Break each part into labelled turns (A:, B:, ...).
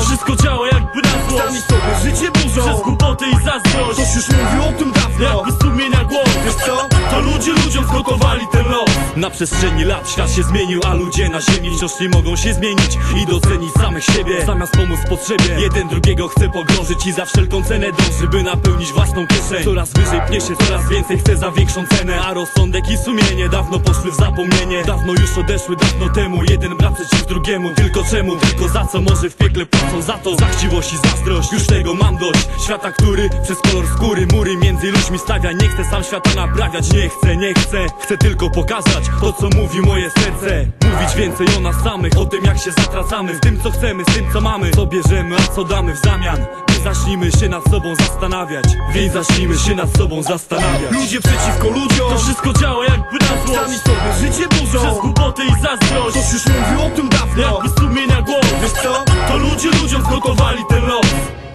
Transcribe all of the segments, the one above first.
A: Wszystko działa jakby na złość. Sami
B: sobie życie burzą Przez
A: głupoty i zazdrość.
B: Ktoś już mówił o tym dawno.
A: Jakby sumienia Na przestrzeni lat świat się zmienił A ludzie na ziemi wciąż nie mogą się zmienić I docenić samych siebie. Zamiast pomóc potrzebie Jeden drugiego chce pogrążyć I za wszelką cenę dąży By napełnić własną kieszeń. Coraz wyżej pnie się, coraz więcej chce za większą cenę A rozsądek i sumienie Dawno poszły w zapomnienie. Dawno już odeszły, dawno temu Jeden brat przeciw drugiemu Tylko czemu, tylko za co? Może w piekle płacą za to? Za chciwość i zazdrość Już tego mam dość. Świata, który przez kolor skóry Mury między ludźmi stawia. Nie chcę sam świata naprawiać Nie chcę, nie chcę. Chcę tylko pokazać To co mówi moje serce. Mówić więcej o nas samych O tym jak się zatracamy. Z tym co chcemy, z tym co mamy. Co bierzemy, a co damy w zamian? Nie zacznijmy się nad sobą zastanawiać. Więc zacznijmy się nad sobą zastanawiać.
B: Ludzie przeciwko ludziom.
A: To wszystko działa jakby na
B: Sami
A: złość.
B: sobie życie
A: Przez
B: burzą
A: głupoty i zazdrość.
B: Ktoś już mówił o tym dawno.
A: Jakby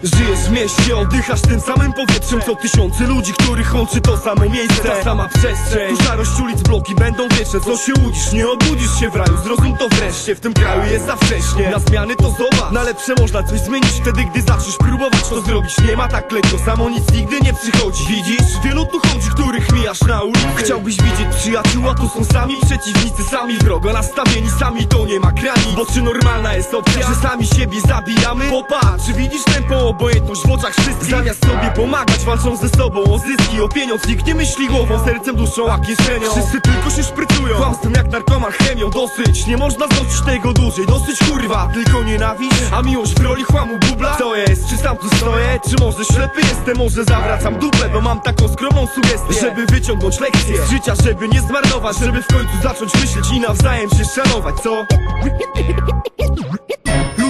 B: Żyjesz w mieście, oddychasz tym samym powietrzem Co tysiące ludzi, których łączy to same miejsce. Ta sama przestrzeń Tu szarość ulic, bloki będą wieczne Co się łudzisz, nie obudzisz się w raju Zrozum to wreszcie, w tym kraju jest za wcześnie Na zmiany to zobacz, na lepsze można coś zmienić Wtedy, gdy zaczniesz próbować to zrobić. Nie ma tak lekko, samo nic nigdy nie przychodzi. Widzisz? Wielu tu chodzi, których mijasz na ulicy. Chciałbyś widzieć przyjaciół, a to są sami przeciwnicy Sami wrogo nastawieni, sami to nie ma granic Bo czy normalna jest opcja, że sami siebie zabijamy? Popatrz, widzisz tempo obojętność w oczach wszystkich Zamiast sobie pomagać, walczą ze sobą o zyski O pieniądz. Nikt nie myśli głową, sercem, duszą, a kieszenią. Wszyscy tylko się szprycują, kłamstwem jak narkoman chemią. Dosyć, nie można znosić tego dłużej Dosyć kurwa, tylko nienawiść A miłość w roli chłamu bubla. Co jest, czy sam tu stoję, czy może ślepy jestem? Może zawracam dupę, bo mam taką skromną sugestię. Żeby wyciągnąć lekcję z życia, żeby nie zmarnować Żeby w końcu zacząć myśleć i nawzajem się szanować, co?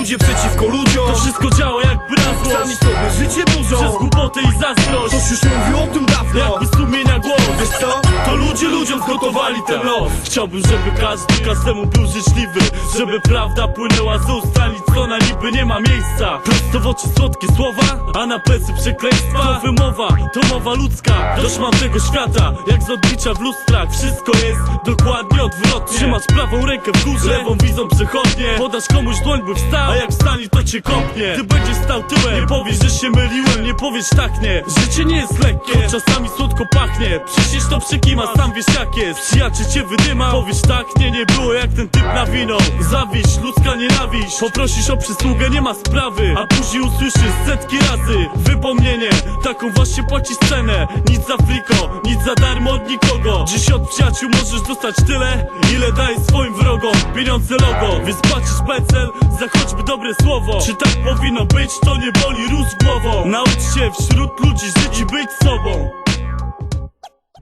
B: Ludzie przeciwko ludziom.
A: To wszystko działa jakby na
B: Sami sobie życie
A: Przez
B: burzą
A: głupoty i zazdrość.
B: Ktoś już mówił o tym dawno.
A: Jakby sumienia głos
B: Wiesz co?
A: To ludzie ludziom zgotowali ten los. Chciałbym, żeby każdy każdemu był życzliwy Żeby prawda płynęła z ust A nic co na niby nie ma miejsca. Prosto w oczy słodkie słowa A na plecy przekleństwa. To wymowa, to mowa ludzka Dość mam tego świata Jak z odbicia w lustrach. Wszystko jest dokładnie odwrotnie. Trzymasz prawą rękę w górze Lewą widzą przechodnie. Podasz komuś dłoń by wstał A jak wstanie to cię kopnie. Ty będziesz stał tyłem Nie powiesz, że się myliłem Nie powiesz tak nie. Życie nie jest lekkie Choć czasami słodko pachnie Przecież to przekima, sam wiesz jak jest. Przyjaciel cię wydyma. Powiesz tak, nie, nie było jak ten typ nawinął Zawiść, ludzka nienawiść. Poprosisz o przysługę, nie ma sprawy. A później usłyszysz setki razy Wypomnienie, taką właśnie płacisz cenę. Nic za friko, nic za darmo od nikogo. Dziś od przyjaciół możesz dostać tyle Ile dajesz swoim wrogom. Pieniądze logo, więc płacisz pecel Za choćby dobre słowo. Czy tak powinno być, to nie boli róż głową. Naucz się wśród ludzi żyć i być sobą